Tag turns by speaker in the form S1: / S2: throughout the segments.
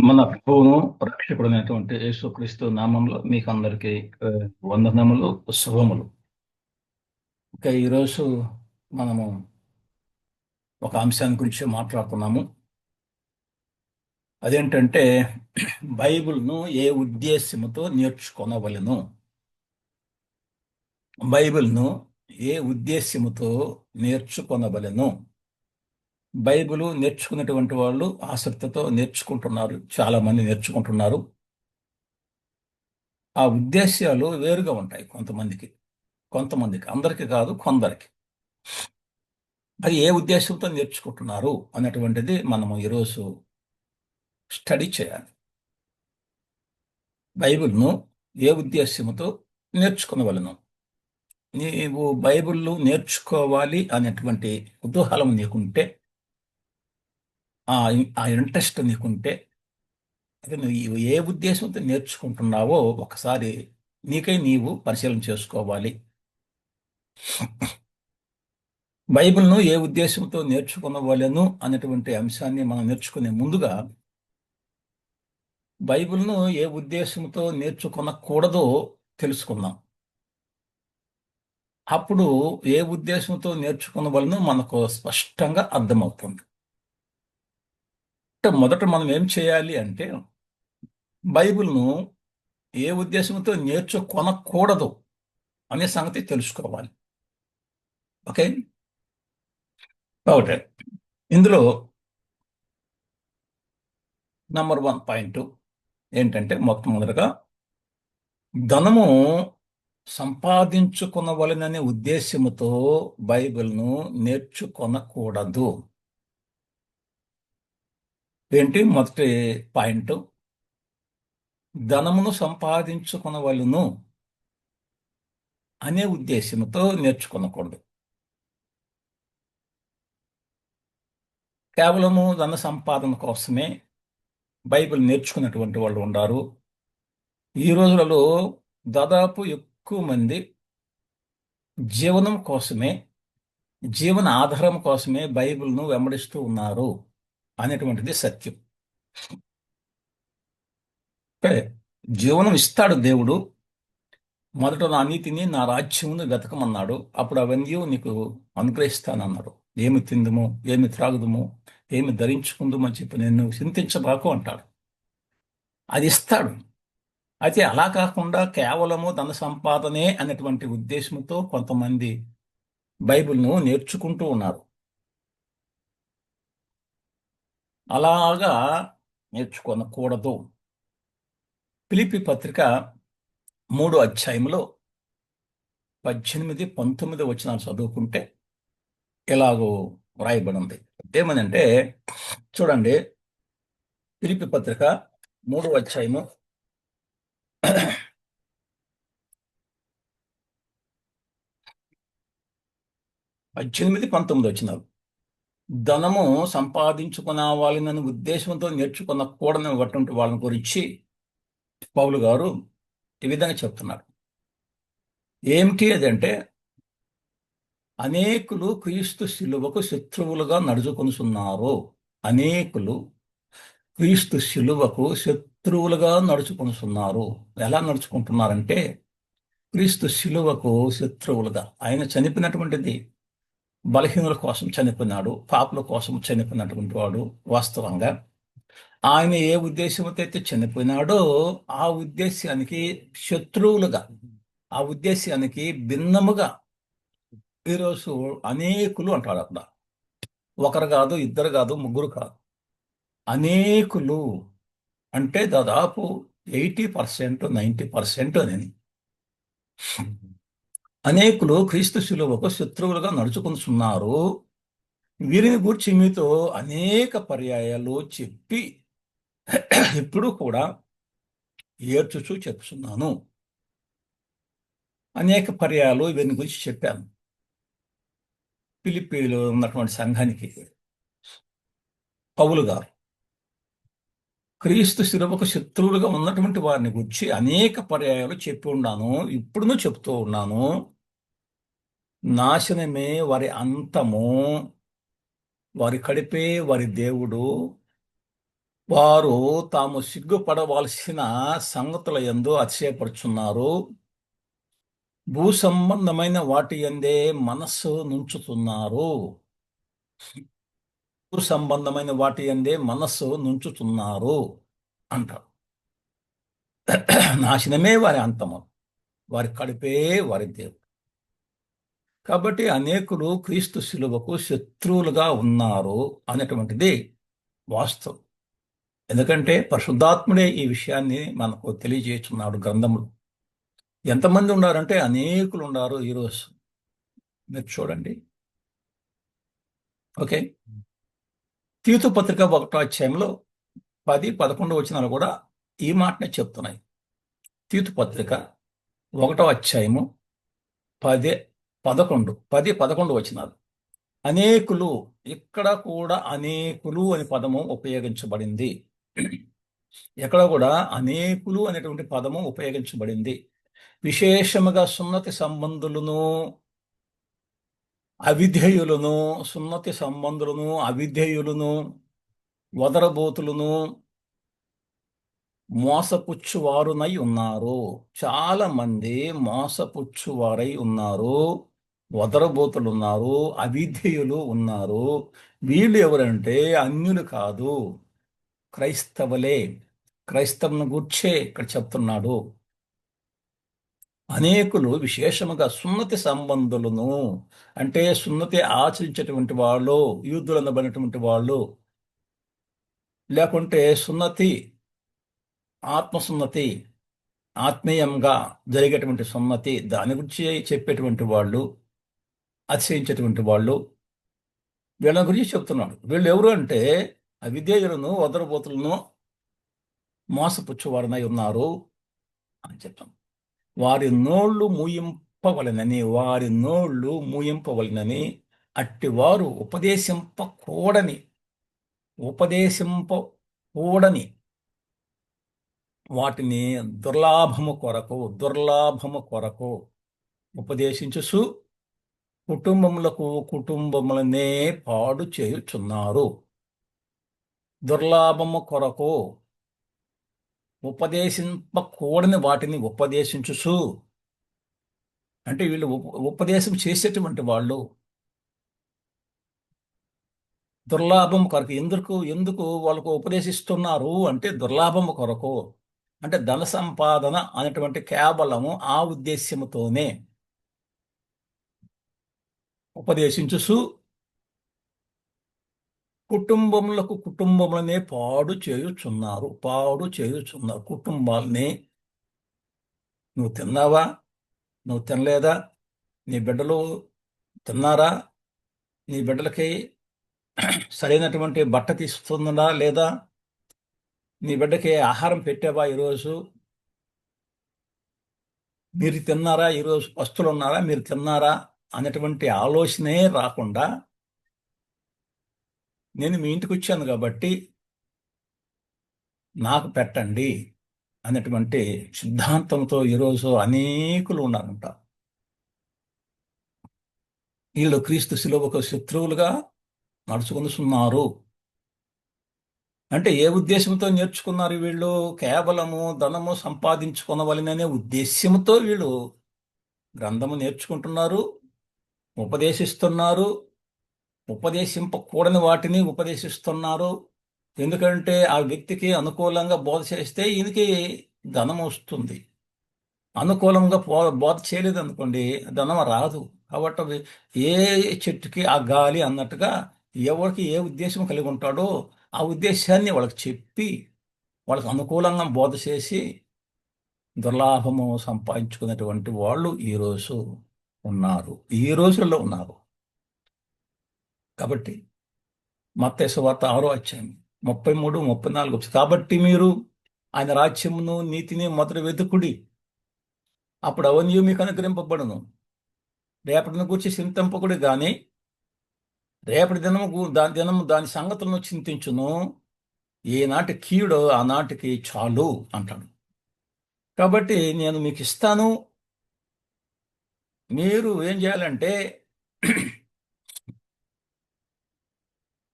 S1: మన ప్రభువును రక్షకుడైనటువంటి యేసుక్రీస్తు నామంలో మీకు అందరికీ వందనములు శుభములు. ఇక ఈరోజు మనము ఒక అంశాన్ని గురించి మాట్లాడుతున్నాము. అదేంటంటే బైబిల్ను ఏ ఉద్దేశముతో నేర్చుకొనవలెను? బైబిల్ను ఏ ఉద్దేశముతో నేర్చుకొనవలెను? బైబిల్ నేర్చుకున్నటువంటి వాళ్ళు ఆసక్తితో నేర్చుకుంటున్నారు. చాలామంది నేర్చుకుంటున్నారు. ఆ ఉద్దేశ్యాలు వేరుగా ఉంటాయి కొంతమందికి. కొంతమందికి. అందరికీ కాదు కొందరికి. అది ఏ ఉద్దేశంతో నేర్చుకుంటున్నారు అన్నటువంటిది మనము ఈరోజు స్టడీ చేయాలి. బైబిల్ను ఏ ఉద్దేశంతో నేర్చుకునవలను? నీవు బైబిల్ నేర్చుకోవాలి అనేటువంటి కుతూహలం నీకుంటే ఆ ఆ ఇంట్రెస్ట్ నీకుంటే అది నువ్వు ఏ ఉద్దేశంతో నేర్చుకుంటున్నావో ఒకసారి నీకై నీవు పరిశీలన చేసుకోవాలి. బైబిల్ను ఏ ఉద్దేశంతో నేర్చుకునవలెను అనేటువంటి అంశాన్ని మనం నేర్చుకునే ముందుగా బైబిల్ను ఏ ఉద్దేశంతో నేర్చుకునకూడదో తెలుసుకుందాం. అప్పుడు ఏ ఉద్దేశంతో నేర్చుకున్న వాళ్ళను మనకు స్పష్టంగా అర్థమవుతుంది. మొదట మనం ఏం చేయాలి అంటే బైబిల్ను ఏ ఉద్దేశంతో నేర్చుకొనకూడదు అనే సంగతి తెలుసుకోవాలి. ఓకే? ఒకటే ఇందులో నంబర్ వన్ పాయింట్ ఏంటంటే మొట్టమొదటిగా ధనము సంపాదించుకునవలననే ఉద్దేశముతో బైబిల్ను నేర్చుకొనకూడదు. ఏంటి మొదటి పాయింట్. ధనమును సంపాదించుకునవలను అనే ఉద్దేశంతో నేర్చుకునకూడదు. కేవలము ధన సంపాదన కోసమే బైబిల్ నేర్చుకున్నటువంటి వాళ్ళు ఉన్నారు ఈ రోజులలో దాదాపు ఎక్కువ మంది జీవనం కోసమే జీవన ఆధారం కోసమే బైబిల్ను వెంబడిస్తూ ఉన్నారు. అనేటువంటిది సత్యం. అంటే జీవనం ఇస్తాడు దేవుడు. మొదట నా నీతిని నా రాజ్యమును వెతకమన్నాడు. అప్పుడు అవన్నీ నీకు అనుగ్రహిస్తానన్నాడు. ఏమి తిందుము ఏమి త్రాగుదుము ఏమి ధరించుకుందుము అని చెప్పి నేను చింతించబాకు అంటాడు. అది ఇస్తాడు. అయితే అలా కాకుండా కేవలము ధన సంపాదనే అనేటువంటి ఉద్దేశంతో కొంతమంది బైబిల్ను నేర్చుకుంటూ ఉన్నారు. అలాగా నేర్చుకొనకూడదు. పిలిపి పత్రిక మూడో అధ్యాయంలో పద్దెనిమిది పంతొమ్మిది వచ్చిన చదువుకుంటే ఎలాగో వ్రాయబడింది. ఏమనంటే చూడండి పిలిపి పత్రిక మూడో అధ్యాయము పద్దెనిమిది పంతొమ్మిది వచ్చినారు ధనము సంపాదించుకునవాలని ఉద్దేశంతో నేర్చుకున్న కూడని అటువంటి వాళ్ళని గురించి పౌలు గారు ఈ విధంగా చెప్తున్నారు. ఏమిటి అదంటే అనేకులు క్రీస్తు శిలువకు శత్రువులుగా నడుచుకొనుచున్నారు. అనేకులు క్రీస్తు శిలువకు శత్రువులుగా నడుచుకొనుచున్నారు. ఎలా నడుచుకుంటున్నారంటే క్రీస్తు శిలువకు శత్రువులుగా. ఆయన చనిపోయినటువంటిది బలహీనుల కోసం చనిపోయినాడు పాపుల కోసం చనిపోయినటువంటి వాడు వాస్తవంగా. ఆయన ఏ ఉద్దేశంతో అయితే చనిపోయినాడో ఆ ఉద్దేశానికి శత్రువులుగా ఆ ఉద్దేశానికి భిన్నముగా ఈరోజు అనేకులు అంటాడు అక్కడ. ఒకరు కాదు ఇద్దరు కాదు ముగ్గురు కాదు. అనేకులు అంటే దాదాపు ఎయిటీ పర్సెంట్ నైంటీ పర్సెంట్ అని అనేకులు క్రీస్తు శిలువకు శత్రువులుగా నడుచుకుంటున్నారు వీరిని గూర్చి మీతో అనేక పర్యాయాలు చెప్పి ఇప్పుడు కూడా ఏడ్చుచూ చెప్తున్నాను. అనేక పర్యాయాలు వీరిని గురించి చెప్పాను. పిలిపిలో ఉన్నటువంటి సంఘానికి పౌలు గారు క్రీస్తు శిలువకు శత్రువులుగా ఉన్నటువంటి వారిని గురించి అనేక పర్యాయాలు చెప్పి ఉన్నాను. ఇప్పుడును చెప్తూ ఉన్నాను. నాశనమే వారి అంతము. వారి కడిపే వారి దేవుడు. వారు తాము సిగ్గుపడవలసిన సంగతుల ఎందు అతిశయపరుచున్నారు భూ సంబంధమైన వాటి ఎందే మనస్సు నుంచుతున్నారు. సంబంధమైన వాటి అందే మనస్సు నుంచుతున్నారు అంటారు. నాశనమే వారి అంతము వారి కడిపే వారి దేవుడు. కాబట్టి అనేకులు క్రీస్తు శిలువకు శత్రువులుగా ఉన్నారు అనేటువంటిది వాస్తవం. ఎందుకంటే పరిశుద్ధాత్ముడే ఈ విషయాన్ని మనకు తెలియజేస్తున్నాడు గ్రంథములు. ఎంతమంది ఉన్నారంటే అనేకులు ఉన్నారు ఈరోజు. మీరు చూడండి. ఓకే? తీతు పత్రిక ఒకటో అధ్యాయంలో పది పదకొండు వచనాలు కూడా ఈ మాటనే చెప్తున్నాయి. తీతు పత్రిక ఒకటో అధ్యాయము పదే పదకొండు పది పదకొండు వచనాలు. అనేకులు ఇక్కడ కూడా అనేకులు అనే పదము ఉపయోగించబడింది. ఎక్కడ కూడా అనేకులు అనేటువంటి పదము ఉపయోగించబడింది. విశేషముగా సున్నతి సంబంధులను అవిధేయులను సున్నతి సంబంధులను అవిధేయులను వదరబోతులను మోసపుచ్చువారునై ఉన్నారు. చాలా మంది మోసపుచ్చువారై ఉన్నారు వదరబోతులు ఉన్నారు అవిధేయులు ఉన్నారు. వీళ్ళు ఎవరంటే అన్యులు కాదు క్రైస్తవులే. క్రైస్తవుని గూర్చే ఇక్కడ చెప్తున్నాడు. అనేకులు విశేషముగా సున్నతి సంబంధులను అంటే సున్నతి ఆచరించేటువంటి వాళ్ళు యూదులు అనబడినటువంటి వాళ్ళు లేకుంటే సున్నతి ఆత్మసున్నతి ఆత్మీయంగా జరిగేటువంటి సున్నతి దాని గురించి చెప్పేటువంటి వాళ్ళు అతిశయించేటువంటి వాళ్ళు వీళ్ళ గురించి చెప్తున్నాడు. వీళ్ళు ఎవరు అంటే అవిధేయులను వదరబోతులను మోసపుచ్చువారనై ఉన్నారు అని చెప్తాం. వారి నోళ్ళు ముయింపవలనని వారి నోళ్ళు మూయింపవలనని అట్టివారు ఉపదేశింపకూడని ఉపదేశింపకూడని వాటిని దుర్లాభము కొరకు దుర్లాభము కొరకు ఉపదేశించుసు కుటుంబములకు కుటుంబములనే పాడు చేయుచున్నారు. దుర్లాభము కొరకు ఉపదేశింపకూడని వాటిని ఉపదేశించుసు అంటే వీళ్ళు ఉపదేశం చేసేటువంటి వాళ్ళు దుర్లాభం కొరకు ఎందుకు ఎందుకు వాళ్ళకు ఉపదేశిస్తున్నారు అంటే దుర్లాభం కొరకు. అంటే ధన సంపాదన అనేటువంటి కేవలము ఆ ఉద్దేశ్యముతోనే ఉపదేశించుసు కుటుంబములకు కుటుంబములనే పాడు చేయుచున్నారు పాడు చేయుచున్నారు. కుటుంబాలని నువ్వు తిన్నావా? నువ్వు తినలేదా? నీ బిడ్డలు తిన్నారా? నీ బిడ్డలకి సరైనటువంటి బట్ట తీస్తుందా లేదా? నీ బిడ్డకి ఆహారం పెట్టావా ఈరోజు? మీరు తిన్నారా? ఈరోజు వస్తువులు ఉన్నారా మీరు తిన్నారా? అనేటువంటి ఆలోచనే రాకుండా నేను మీ ఇంటికి వచ్చాను కాబట్టి నాకు పెట్టండి అనేటువంటి సిద్ధాంతంతో ఈరోజు అనేకులు ఉన్నారంట. వీళ్ళు క్రీస్తు శిలువకు శత్రువులుగా నడుచుకుంటున్నారు. అంటే ఏ ఉద్దేశంతో నేర్చుకున్నారు వీళ్ళు? కేవలము ధనము సంపాదించుకునవలననే ఉద్దేశ్యంతో వీళ్ళు గ్రంథము నేర్చుకుంటున్నారు ఉపదేశిస్తున్నారు ఉపదేశింపకూడని వాటిని ఉపదేశిస్తున్నారు. ఎందుకంటే ఆ వ్యక్తికి అనుకూలంగా బోధ చేస్తే ఈయనకి ధనం వస్తుంది. అనుకూలంగా బోధ చేయలేదు అనుకోండి ధనం రాదు. కాబట్టి ఏ చెట్టుకి ఆ గాలి అన్నట్టుగా ఎవరికి ఏ ఉద్దేశం కలిగి ఉంటాడో ఆ ఉద్దేశాన్ని వాళ్ళకి చెప్పి వాళ్ళకి అనుకూలంగా బోధ చేసి దుర్లాభము సంపాదించుకున్నటువంటి వాళ్ళు ఈరోజు ఉన్నారు. ఈ రోజుల్లో ఉన్నారు. కాబట్టి మత్తేసు వార్త ఆరో అధ్యాయం ముప్పై మూడు ముప్పై నాలుగు కాబట్టి మీరు ఆయన రాజ్యమును నీతిని మొదట వెతుకుడి. అప్పుడు అవన్నీ మీకు అనుగ్రహింపబడును. రేపటిని గురించి చింతింపకుడి కానీ రేపటి దినము దాని దినము దాని సంగతులను చింతించును. ఏనాటి కీడు ఆనాటికి చాలు అంటాడు. కాబట్టి నేను మీకు ఇస్తాను. మీరు ఏం చేయాలంటే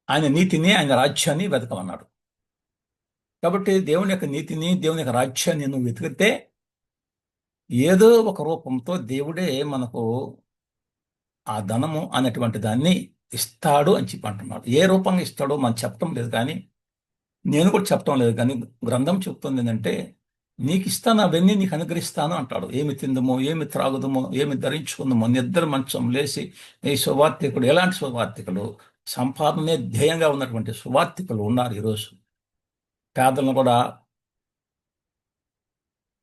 S1: ఆయన నీతిని ఆయన రాజ్యాన్ని వెతకమన్నాడు. కాబట్టి దేవుని యొక్క నీతిని దేవుని యొక్క రాజ్యాన్ని నువ్వు వెతికితే ఏదో ఒక రూపంతో దేవుడే మనకు ఆ ధనము అనేటువంటి దాన్ని ఇస్తాడు అని చెప్పి అంటున్నాడు. ఏ రూపంగా ఇస్తాడో మనం చెప్పడం లేదు కానీ నేను కూడా చెప్పడం లేదు కానీ గ్రంథం చెప్తుంది ఏంటంటే నీకు ఇస్తాను అవన్నీ నీకు అనుగ్రహిస్తాను అంటాడు. ఏమి తిందమో ఏమి త్రాగుదమో ఏమి ధరించుకుందామో నిద్ర మంచం లేచి ఈ సువార్థికుడు ఎలాంటి సువార్థికులు సంపాదనే ధ్యేయంగా ఉన్నటువంటి సువార్థికులు ఉన్నారు ఈరోజు. పేదలను కూడా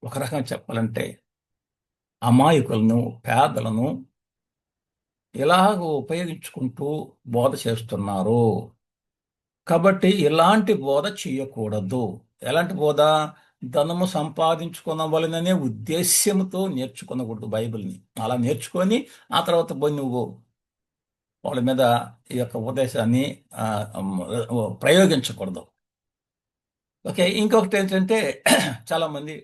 S1: ఒక రకంగా చెప్పాలంటే అమాయకులను పేదలను ఇలాగ ఉపయోగించుకుంటూ బోధ చేస్తున్నారు. కాబట్టి ఇలాంటి బోధ చేయకూడదు. ఎలాంటి బోధ? ధనము సంపాదించుకునవలననే ఉద్దేశ్యంతో నేర్చుకునకూడదు బైబిల్ని. అలా నేర్చుకొని ఆ తర్వాత పోయి నువ్వు వాళ్ళ మీద ఈ యొక్క ఉపదేశాన్ని ప్రయోగించకూడదు. ఓకే ఇంకొకటి ఏంటంటే చాలామంది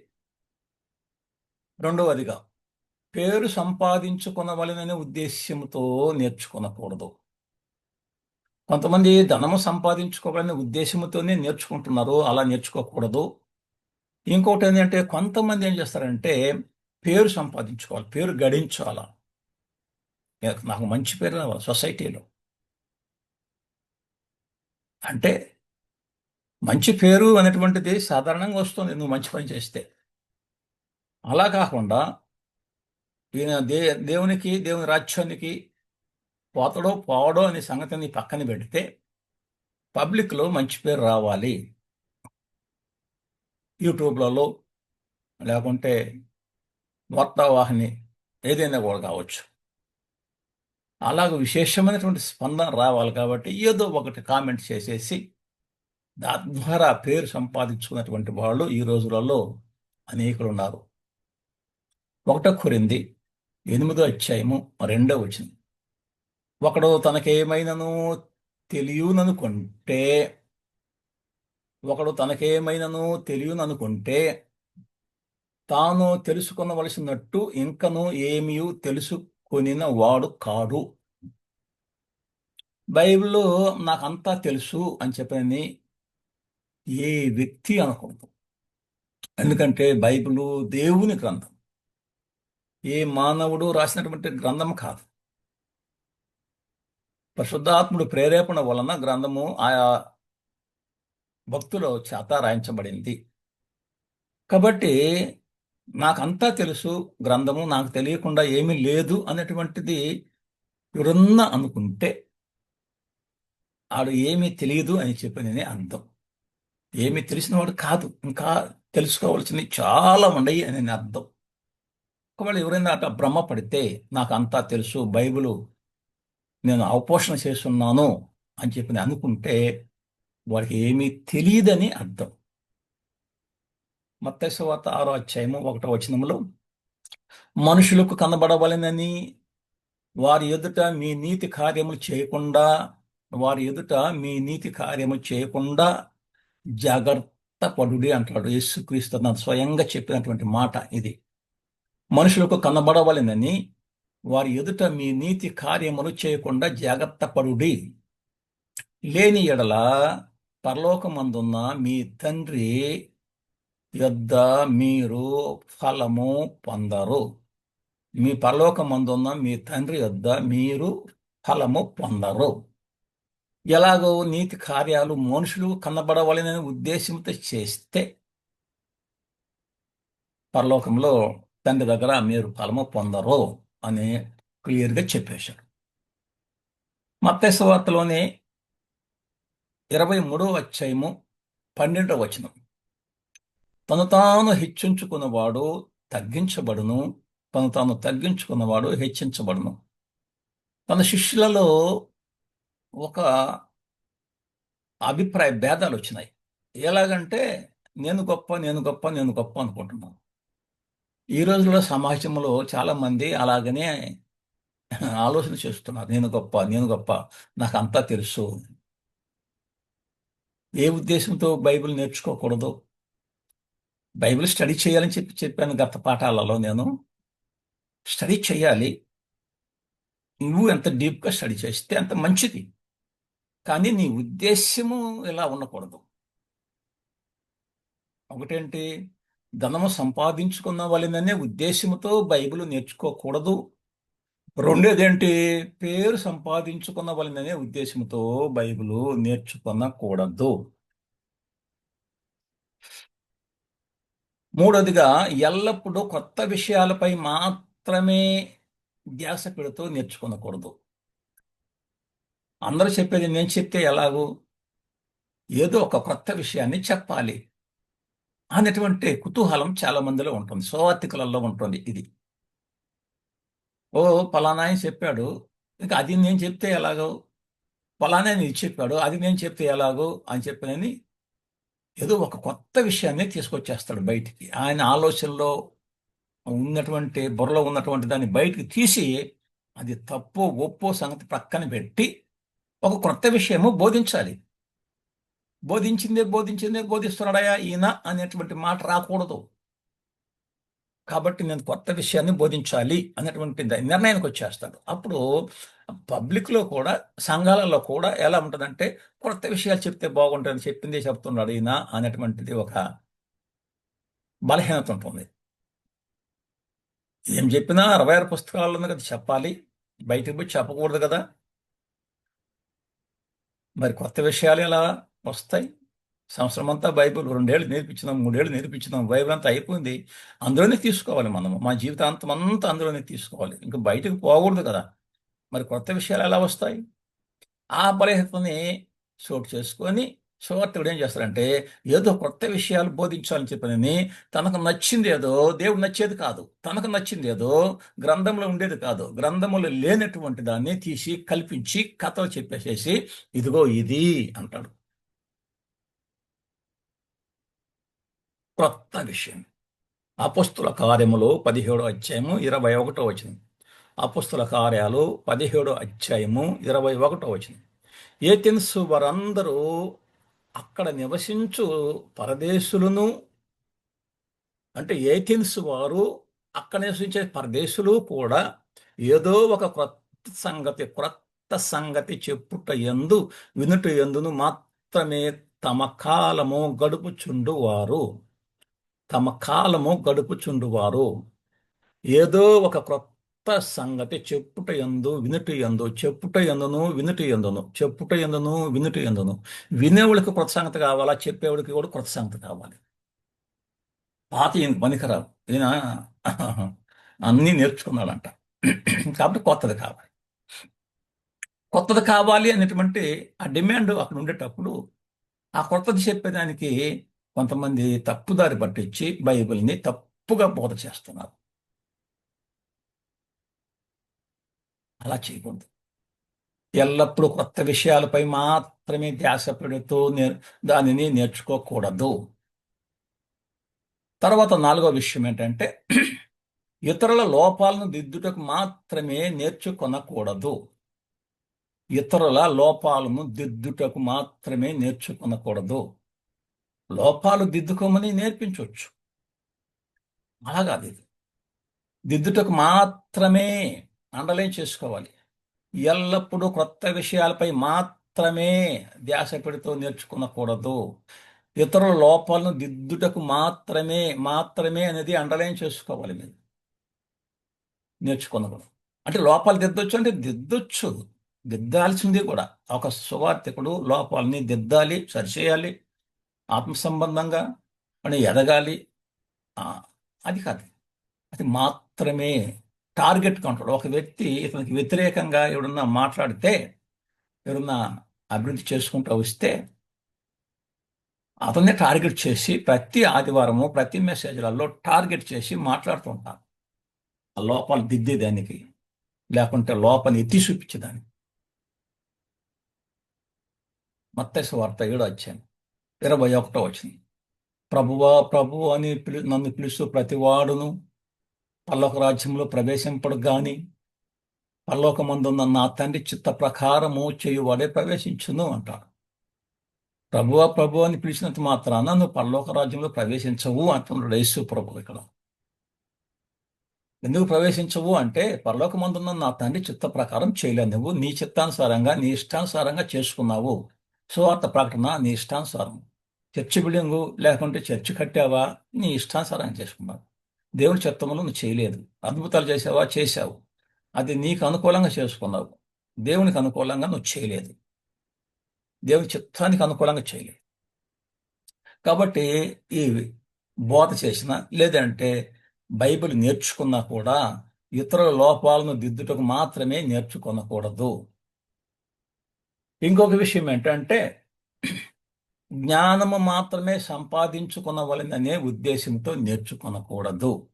S1: రెండవదిగా పేరు సంపాదించుకునవలననే ఉద్దేశ్యంతో నేర్చుకునకూడదు. కొంతమంది ధనము సంపాదించుకోవాలనే ఉద్దేశంతోనే నేర్చుకుంటున్నారు అలా నేర్చుకోకూడదు. ఇంకోటి ఏంటంటే కొంతమంది ఏం చేస్తారంటే పేరు సంపాదించుకోవాలి పేరు గడించాలా. నాకు మంచి పేరు రావాలి. సొసైటీలో. అంటే మంచి పేరు అనేటువంటిది సాధారణంగా వస్తుంది నువ్వు మంచి పని చేస్తే. అలా కాకుండా ఈయన దే దేవునికి దేవుని రాజ్యానికి పోతడో పోవడో అనే సంగతిని పక్కన పెడితే పబ్లిక్లో మంచి పేరు రావాలి. యూట్యూబ్లలో లేకుంటే వార్తావాహిని ఏదైనా కూడా కావచ్చు. అలాగ విశేషమైనటువంటి స్పందన రావాలి కాబట్టి ఏదో ఒకటి కామెంట్ చేసేసి దాని ద్వారా పేరు సంపాదించుకున్నటువంటి వాళ్ళు ఈ రోజులలో అనేకులు ఉన్నారు ఒకటో కొరింది ఎనిమిదో అధ్యాయము రెండో వచ్చింది ఒకడు తనకేమైనను తెలియననుకుంటే ఒకడు తనకేమైనను తెలియననుకుంటే తాను తెలుసుకునవలసినట్టు ఇంకను ఏమీ తెలుసు వాడు కాడు. బైబిల్లో నాకంతా తెలుసు అని చెప్పని ఏ వ్యక్తి అనకూడదు. ఎందుకంటే బైబిల్ దేవుని గ్రంథం. ఏ మానవుడు రాసినటువంటి గ్రంథం కాదు. పరిశుద్ధాత్ముడు ప్రేరేపణ వలన గ్రంథము ఆయా భక్తుల చేత రాయించబడింది. కాబట్టి నాకంతా తెలుసు గ్రంథము నాకు తెలియకుండా ఏమీ లేదు అనేటువంటిది ఎవరన్నా అనుకుంటే ఆడు ఏమీ తెలియదు అని చెప్పిననే అర్థం. ఏమీ తెలిసినవాడు కాదు. ఇంకా తెలుసుకోవాల్సినవి చాలా ఉన్నాయి అని నేను అర్థం. ఒకవేళ ఎవరైనా అట్లా భ్రమ పడితే నాకు అంతా తెలుసు బైబిలు నేను అవపోషణ చేస్తున్నాను అని చెప్పి అనుకుంటే వాడికి ఏమీ తెలియదని అర్థం. మత్తైసవాత ఆరో అధ్యాయము ఒకటో వచనములో మనుషులకు కనబడవలెనని వారి ఎదుట మీ నీతి కార్యములు చేయకుండా వారి ఎదుట మీ నీతి కార్యములు చేయకుండా జాగ్రత్త పడుడి అంటాడు. యేసుక్రీస్తు తన స్వయంగా చెప్పినటువంటి మాట ఇది. మనుషులకు కనబడవలెనని వారి ఎదుట మీ నీతి కార్యములు చేయకుండా జాగ్రత్త పడుడి. లేని ఎడల పరలోకమందున్న మీ తండ్రి యొద్ద మీరు ఫలము పొందరు. మీ పరలోకమందున్న మీ తండ్రి యొద్ద మీరు ఫలము పొందరు. ఎలాగో నీతి కార్యాలు మనుషులు కనబడవలననే ఉద్దేశంతో చేస్తే పరలోకంలో తండ్రి దగ్గర మీరు ఫలము పొందరు అని క్లియర్గా చెప్పేశాడు మత్స్య వార్తలోనే ఇరవై మూడవ అధ్యాయము పన్నెండవ వచనం. తను తాను హెచ్చించుకున్నవాడు తగ్గించబడును తను తాను తగ్గించుకున్నవాడు హెచ్చించబడును. తన శిష్యులలో ఒక అభిప్రాయ భేదాలు వచ్చినాయి. ఎలాగంటే నేను గొప్ప నేను గొప్ప నేను గొప్ప అనుకుంటున్నాను. ఈ రోజుల్లో సమాజంలో చాలామంది అలాగనే ఆలోచన చేస్తున్నారు. నేను గొప్ప నేను గొప్ప నాకు అంతా తెలుసు. ఏ ఉద్దేశంతో బైబిల్ నేర్చుకోకూడదు? బైబిల్ స్టడీ చేయాలని చెప్పి చెప్పాను గత పాఠాలలో నేను. స్టడీ చేయాలి. నువ్వు ఎంత డీప్గా స్టడీ చేస్తే అంత మంచిది. కానీ నీ ఉద్దేశ్యము ఇలా ఉండకూడదు. ఒకటేంటి? ధనము సంపాదించుకున్న వాళ్ళనే ఉద్దేశంతో బైబిల్ నేర్చుకోకూడదు. రెండోదేంటి? పేరు సంపాదించుకున్న వాళ్ళనే ఉద్దేశంతో బైబిల్ నేర్చుకొనకూడదు. మూడోదిగా ఎల్లప్పుడూ కొత్త విషయాలపై మాత్రమే ధ్యాస పెడుతూ నేర్చుకోనకూడదు. అందరూ చెప్పేది నేను చెప్తే ఎలాగూ? ఏదో ఒక కొత్త విషయాన్ని చెప్పాలి అనేటువంటి కుతూహలం చాలా మందిలో ఉంటుంది. సోవార్థికులలో ఉంటుంది ఇది. ఓ పలానా చెప్పాడు ఇంకా అది నేను చెప్తే ఎలాగో? పలానా ఇది చెప్పాడు అది నేను చెప్తే ఎలాగో? అని చెప్పినని ఏదో ఒక కొత్త విషయాన్ని తీసుకొచ్చేస్తాడు బయటికి. ఆయన ఆలోచనలో ఉన్నటువంటి బుర్రలో ఉన్నటువంటి దాన్ని బయటికి తీసి అది తప్పు ఒప్పో సంగతి పక్కన పెట్టి ఒక కొత్త విషయము బోధించాలి. బోధించిందే బోధించిందే బోధిస్తున్నాడయా ఈయన అనేటువంటి మాట రాకూడదు. కాబట్టి నేను కొత్త విషయాన్ని బోధించాలి అనేటువంటి నిర్ణయానికి వచ్చేస్తాడు. అప్పుడు పబ్లిక్లో కూడా సంఘాలలో కూడా ఎలా ఉంటుందంటే కొత్త విషయాలు చెప్తే బాగుంటుంది చెప్పింది చెప్తున్నాడు ఈయన అనేటువంటిది ఒక బలహీనత ఉంటుంది. ఏం చెప్పినా అరవై ఆరు పుస్తకాలు ఉంది కదా చెప్పాలి. బయటకు పోయి చెప్పకూడదు కదా. మరి కొత్త విషయాలు ఎలా వస్తాయి? సంవత్సరం అంతా బైబిల్ రెండేళ్ళు నేర్పించినాం మూడేళ్ళు నేర్పించినాం బైబిల్ అంతా అయిపోయింది. అందులోనే తీసుకోవాలి మనము. మా జీవితాంతం అంతా అందులోనే తీసుకోవాలి. ఇంకా బయటకు పోకూడదు కదా. మరి కొత్త విషయాలు ఎలా వస్తాయి? ఆ బలహీనతని చోటు చేసుకొని సువార్తకుడు ఏం చేస్తారంటే ఏదో కొత్త విషయాలు బోధించాలని చెప్పనని తనకు నచ్చింది ఏదో దేవుడు నచ్చేది కాదు. తనకు నచ్చింది ఏదో గ్రంథంలో ఉండేది కాదు. గ్రంథంలో లేనటువంటి దాన్ని తీసి కల్పించి కథలు చెప్పేసేసి ఇదిగో ఇది అంటాడు. క్రొత్త విషయం. అపస్తుల కార్యములు పదిహేడో అధ్యాయము ఇరవై ఒకటో వచ్చింది అపుస్తుల కార్యాలు పదిహేడో అధ్యాయము ఇరవై ఒకటో వచ్చింది ఏథెన్స్ వారందరూ అక్కడ నివసించు పరదేశులను అంటే ఏథెన్స్ వారు అక్కడ నివసించే పరదేశులు కూడా ఏదో ఒక క్రొత్త సంగతి క్రొత్త సంగతి చెప్పుట ఎందు వినుట ఎందును మాత్రమే తమ కాలము గడుపుచుండువారు తమ కాలము గడుపుచుండువారు ఏదో ఒక క్రొత్త సంగతి చెప్పుట ఎందు వినుట ఎందు చెప్పుట ఎందును వినుట ఎందును చెప్పుట ఎందును వినుట ఎందును. వినేవాళ్ళకి కొత్త సంగతి కావాలా? చెప్పేవాడికి కూడా కొత్త సంగతి కావాలి. పాత ఈయన పనికిరావు ఈయన అన్నీ నేర్చుకున్నాడంట. కాబట్టి కొత్తది కావాలి. కొత్తది కావాలి అనేటువంటి ఆ డిమాండ్ అక్కడ ఉండేటప్పుడు ఆ కొత్తది చెప్పేదానికి కొంతమంది తప్పుదారి పట్టించి బైబిల్ని తప్పుగా బోధ చేస్తున్నారు. అలా చేయకూడదు. ఎల్లప్పుడూ కొత్త విషయాలపై మాత్రమే ధ్యాస పెడుతూ నే- దానిని నేర్చుకోకూడదు. తర్వాత నాలుగో విషయం ఏంటంటే ఇతరుల లోపాలను దిద్దుటకు మాత్రమే నేర్చుకొనకూడదు. ఇతరుల లోపాలను దిద్దుటకు మాత్రమే నేర్చుకొనకూడదు. లోపాలు దిద్దుకోమని నేర్పించవచ్చు. అలాగా ఇది. దిద్దుటకు మాత్రమే అండర్లైన్ చేసుకోవాలి. ఎల్లప్పుడూ కొత్త విషయాలపై మాత్రమే ధ్యాస పెడుతూ నేర్చుకునకూడదు. ఇతరుల లోపాలను దిద్దుటకు మాత్రమే మాత్రమే అనేది అండర్లైన్ చేసుకోవాలి మీరు. నేర్చుకున్నప్పుడు. అంటే లోపాలు దిద్దొచ్చు అంటే దిద్దొచ్చు. దిద్దాల్సింది కూడా. ఒక సువార్థికుడు లోపాలని దిద్దాలి సరిచేయాలి. ఆత్మ సంబంధంగా అని ఎదగాలి. అది కాదు. అది మాత్రమే టార్గెట్ కంట్రోల్. ఒక వ్యక్తి ఇతనికి వ్యతిరేకంగా ఎవడన్నా మాట్లాడితే ఎవరన్నా అభివృద్ధి చేసుకుంటూ వస్తే అతన్ని టార్గెట్ చేసి ప్రతి ఆదివారము ప్రతి మెసేజ్లలో టార్గెట్ చేసి మాట్లాడుతుంటాను ఆ లోపాలు దిద్దేదానికి లేకుంటే లోపల ఎత్తి చూపించేదానికి మత్తైసు వార్త ఏడు వచ్చాను ఇరవై ఒకటో వచ్చింది ప్రభువా ప్రభు అని పిలు నన్ను పిలుస్తూ ప్రతివాడును పల్లొక రాజ్యంలో ప్రవేశింపడు గాని పల్లోకమందున్న నా తండ్రి చిత్త ప్రకారము చేయువాడే ప్రవేశించును అంటాడు. ప్రభువా ప్రభు అని పిలిచినంత మాత్రాన నువ్వు పల్లోక రాజ్యంలో ప్రవేశించవు అంటున్నాడు యేసు ప్రభు ఇక్కడ. ఎందుకు ప్రవేశించవు అంటే పరలోకమందున్న నా తండ్రి చిత్త ప్రకారం చేయలేదు నువ్వు నీ చిత్తానుసారంగా నీ ఇష్టానుసారంగా చేసుకున్నావు. సువార్త ప్రకటన నీ ఇష్టానుసారం. చర్చి బిల్డింగు లేకుంటే చర్చి కట్టావా? నీ ఇష్టానుసారంగా చేసుకున్నావు. దేవుని చిత్తంలో నువ్వు చేయలేదు. అద్భుతాలు చేసావా? చేశావు. అది నీకు అనుకూలంగా చేసుకున్నావు. దేవునికి అనుకూలంగా నువ్వు చేయలేదు. దేవుని చిత్తానికి అనుకూలంగా చేయలేదు. కాబట్టి ఈ బోధ చేసిన లేదంటే బైబిల్ నేర్చుకున్నా కూడా ఇతరుల లోపాలను దిద్దుటకు మాత్రమే నేర్చుకొనకూడదు. ఇంకొక విషయం ఏంటంటే జ్ఞానము మాత్రమే సంపాదించుకునవలననే ఉద్దేశంతో నేర్చుకొనకూడదు.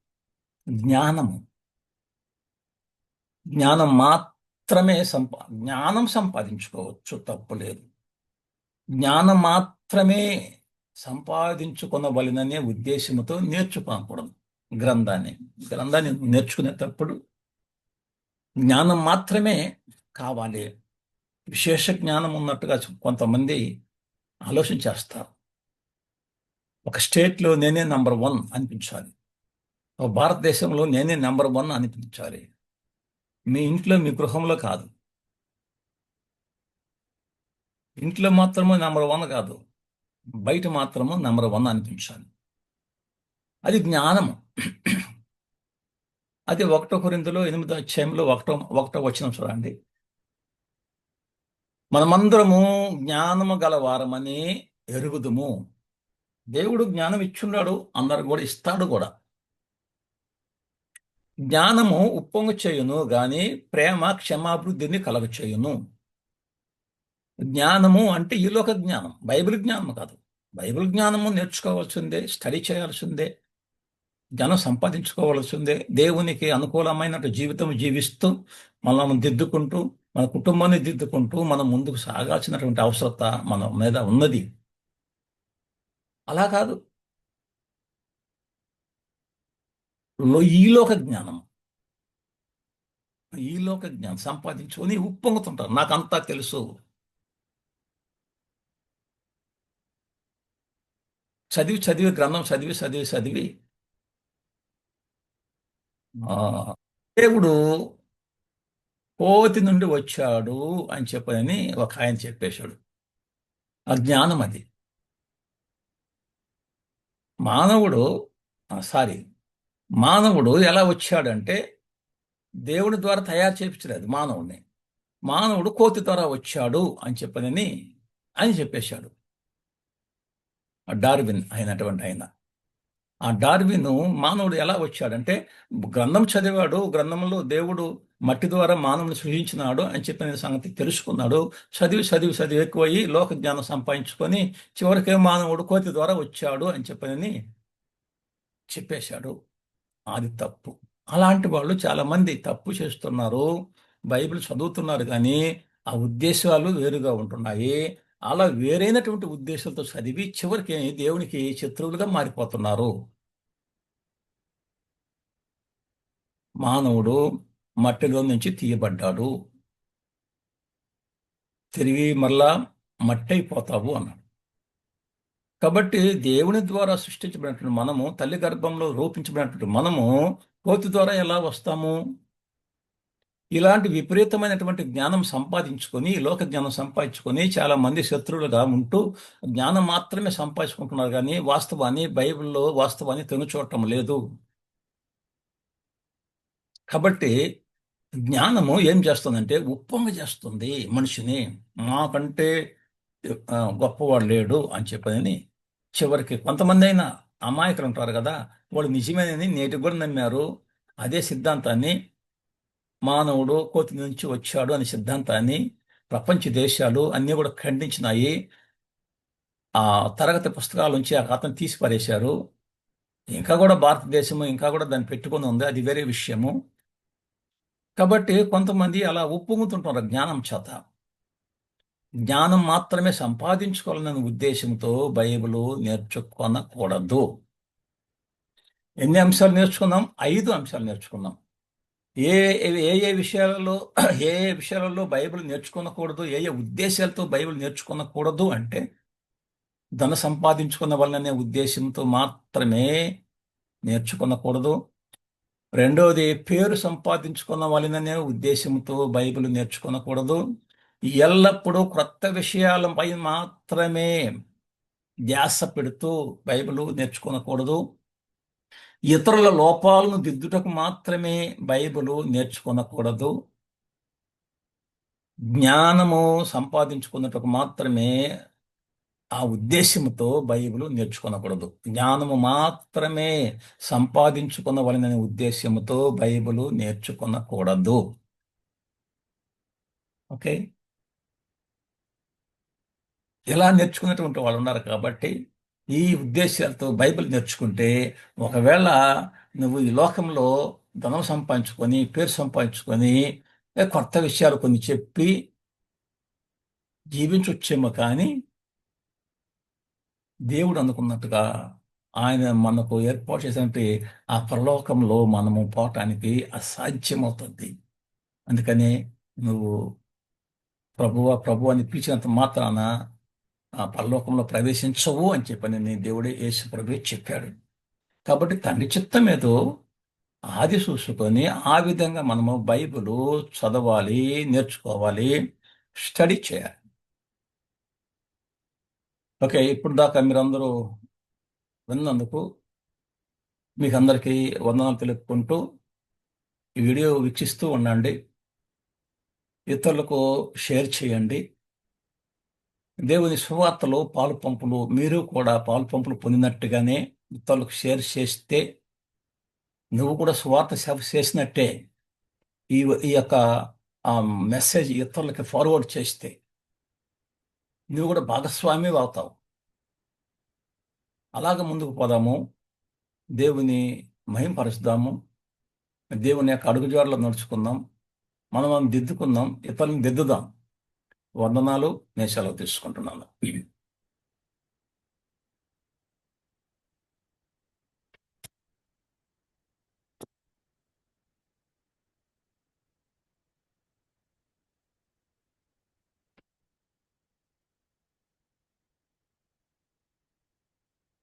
S1: జ్ఞానము. జ్ఞానం మాత్రమే సంపా జ్ఞానం సంపాదించుకోవచ్చు తప్పులేదు జ్ఞానం మాత్రమే సంపాదించుకునవలననే ఉద్దేశంతో నేర్చుకోకూడదు. గ్రంథాన్ని గ్రంథాన్ని నేర్చుకునేటప్పుడు జ్ఞానం మాత్రమే కావాలి. విశేష జ్ఞానం ఉన్నట్టుగా కొంతమంది ఆలోచన చేస్తారు ఒక స్టేట్లో నేనే నంబర్ వన్ అనిపించాలి. ఒక భారతదేశంలో నేనే నెంబర్ వన్ అనిపించాలి. మీ ఇంట్లో మీ గృహంలో కాదు. ఇంట్లో మాత్రమే నెంబర్ వన్ కాదు. బయట మాత్రము నెంబర్ వన్ అనిపించాలి. అది జ్ఞానము. అది ఒకటో కొరింతలో ఎనిమిదో అధ్యాయంలో ఒకటో ఒకటో వచ్చిన చూడండి. మనమందరము జ్ఞానము గలవారమని ఎరుగుదుము. దేవుడు జ్ఞానం ఇచ్చున్నాడు అందరు కూడా ఇస్తాడు కూడా. జ్ఞానము ఉప్పొంగ చేయును గాని ప్రేమ క్షమాభివృద్ధిని కలగ చేయును. జ్ఞానము అంటే ఈలోక జ్ఞానం బైబిల్ జ్ఞానం కాదు. బైబిల్ జ్ఞానము నేర్చుకోవాల్సిందే స్టడీ చేయాల్సిందే జ్ఞానం సంపాదించుకోవాల్సిందే దేవునికి అనుకూలమైన జీవితం జీవిస్తూ మనము దిద్దుకుంటూ మన కుటుంబాన్ని దిద్దుకుంటూ మనం ముందుకు సాగాల్సినటువంటి అవసరత మన మీద ఉన్నది. అలా కాదు. ఈలోక జ్ఞానం. ఈలోక జ్ఞానం సంపాదించుకొని ఉప్పొంగుతుంటారు నాకంతా తెలుసు. చదివి చదివి గ్రంథం చదివి చదివి చదివి దేవుడు కోతి నుండి వచ్చాడు అని చెప్పని ఒక ఆయన చెప్పేశాడు. ఆ జ్ఞానం అది. మానవుడు సారీ మానవుడు ఎలా వచ్చాడంటే దేవుడి ద్వారా తయారు చేయించలేదు మానవుడిని. మానవుడు కోతి ద్వారా వచ్చాడు అని చెప్పనని ఆయన చెప్పేశాడు. డార్విన్ అయినటువంటి ఆయన. ఆ డార్విన్ మానవుడు ఎలా వచ్చాడంటే గ్రంథం చదివాడు గ్రంథంలో దేవుడు మట్టి ద్వారా మానవుని సృజించినాడు అని చెప్పిన సంగతి తెలుసుకున్నాడు. చదివి చదివి చదివి ఎక్కువయ్యి లోక జ్ఞానం సంపాదించుకొని చివరికే మానవుడు కోతి ద్వారా వచ్చాడు అని చెప్పని చెప్పేశాడు. అది తప్పు. అలాంటి వాళ్ళు చాలామంది తప్పు చేస్తున్నారు. బైబిల్ చదువుతున్నారు కానీ ఆ ఉద్దేశాలు వేరుగా ఉంటున్నాయి. అలా వేరైనటువంటి ఉద్దేశాలతో చదివి చివరికి దేవునికి శత్రువులుగా మారిపోతున్నారు. మానవుడు మట్టిలో నుంచి తీయబడ్డాడు. తిరిగి మళ్ళా మట్టి అయిపోతావు అన్నాడు. కాబట్టి దేవుని ద్వారా సృష్టించబడినటువంటి మనము తల్లి గర్భంలో రూపించబడినటువంటి మనము కోతి ద్వారా ఎలా వస్తాము? ఇలాంటి విపరీతమైనటువంటి జ్ఞానం సంపాదించుకొని లోక జ్ఞానం సంపాదించుకొని చాలా మంది శత్రువులుగా ఉంటూ జ్ఞానం మాత్రమే సంపాదించుకుంటున్నారు కానీ వాస్తవాన్ని బైబిల్లో వాస్తవాన్ని తెనుచూడటం లేదు. కాబట్టి జ్ఞానము ఏం చేస్తుందంటే ఉప్పొంగ చేస్తుంది మనిషిని. మాకంటే గొప్పవాడు లేడు అని చెప్పని చివరికి కొంతమంది అయినా అమాయకులు ఉంటారు కదా వాళ్ళు నిజమేనని నేటి కూడా నమ్మారు. అదే సిద్ధాంతాన్ని మానవుడు కోతి నుంచి వచ్చాడు అనే సిద్ధాంతాన్ని ప్రపంచ దేశాలు అన్నీ కూడా ఖండించినాయి. ఆ తరగతి పుస్తకాల నుంచి ఆ కథను తీసి పారేశారు ఇంకా కూడా భారతదేశము ఇంకా కూడా దాన్ని పెట్టుకుని ఉంది. అది వేరే విషయము. కాబట్టి కొంతమంది అలా ఉప్పొంగుతుంటారు జ్ఞానం చేత. జ్ఞానం మాత్రమే సంపాదించుకోవాలనే ఉద్దేశంతో బైబిల్ నేర్చుకొనకూడదు. ఎన్ని అంశాలు నేర్చుకున్నాం? ఐదు అంశాలు నేర్చుకున్నాం. ఏ ఏ ఏ విషయాలలో ఏ ఏ విషయాలలో బైబిల్ నేర్చుకోనకూడదు ఏ ఏ ఉద్దేశాలతో బైబిల్ నేర్చుకోనకూడదు అంటే ధన సంపాదించుకున్న వల్లనే ఉద్దేశంతో మాత్రమే నేర్చుకునకూడదు. రెండవది పేరు సంపాదించుకున్న వలననే ఉద్దేశంతో బైబిల్ నేర్చుకోనకూడదు. ఎల్లప్పుడూ క్రొత్త విషయాలపై మాత్రమే ధ్యాస పెడుతూ బైబిల్ నేర్చుకోనకూడదు. ఇతరుల లోపాలను దిద్దుటకు మాత్రమే బైబిలు నేర్చుకోనకూడదు. జ్ఞానము సంపాదించుకున్నటకు మాత్రమే ఆ ఉద్దేశంతో బైబిలు నేర్చుకోనకూడదు. జ్ఞానము మాత్రమే సంపాదించుకున్నవలననే ఉద్దేశంతో బైబిలు నేర్చుకొనకూడదు. ఓకే? ఇలా నేర్చుకున్నటువంటి వాళ్ళు ఉన్నారు కాబట్టి ఈ ఉద్దేశాలతో బైబిల్ నేర్చుకుంటే ఒకవేళ నువ్వు ఈ లోకంలో ధనం సంపాదించుకొని పేరు సంపాదించుకొని కొత్త విషయాలు కొన్ని చెప్పి జీవించొచ్చేమో కానీ దేవుడు అనుకున్నట్టుగా ఆయన మనకు ఏర్పాటు చేసినట్టు ఆ పరలోకంలో మనము పోవటానికి అసాధ్యమవుతుంది. అందుకని నువ్వు ప్రభువ ప్రభు అని పిలిచినంత మాత్రాన పరలోకంలో ప్రవేశించవు అని చెప్పని నీ దేవుడే యేసు ప్రభు చెప్పాడు. కాబట్టి తండ్రి చిత్తం ఏదో ఆది చూసుకొని ఆ విధంగా మనము బైబిల్ చదవాలి నేర్చుకోవాలి స్టడీ చేయాలి. ఓకే ఇప్పుడు దాకా మీరందరూ విన్నందుకు మీకు అందరికీ వందనాలు తెలుపుకుంటూ ఈ వీడియో వీక్షిస్తూ ఉండండి. ఇతరులకు షేర్ చేయండి. దేవుని సువార్తలో పాలు పంపులు మీరు కూడా పాలు పంపులు పొందినట్టుగానే ఇతరులకు షేర్ చేస్తే నువ్వు కూడా సువార్త సేవ చేసినట్టే. ఈ ఈ యొక్క మెసేజ్ ఇతరులకి ఫార్వర్డ్ చేస్తే నువ్వు కూడా భాగస్వామి అవుతావు. అలాగ ముందుకు పోదాము. దేవుని మహింపరుచుదాము దేవుని యొక్క అడుగుజాడలో నడుచుకుందాం. మనం మనం దిద్దుకుందాం. ఇతరులను దిద్దుదాం. వందనాలు నేను సెలవు తీసుకుంటున్నాను.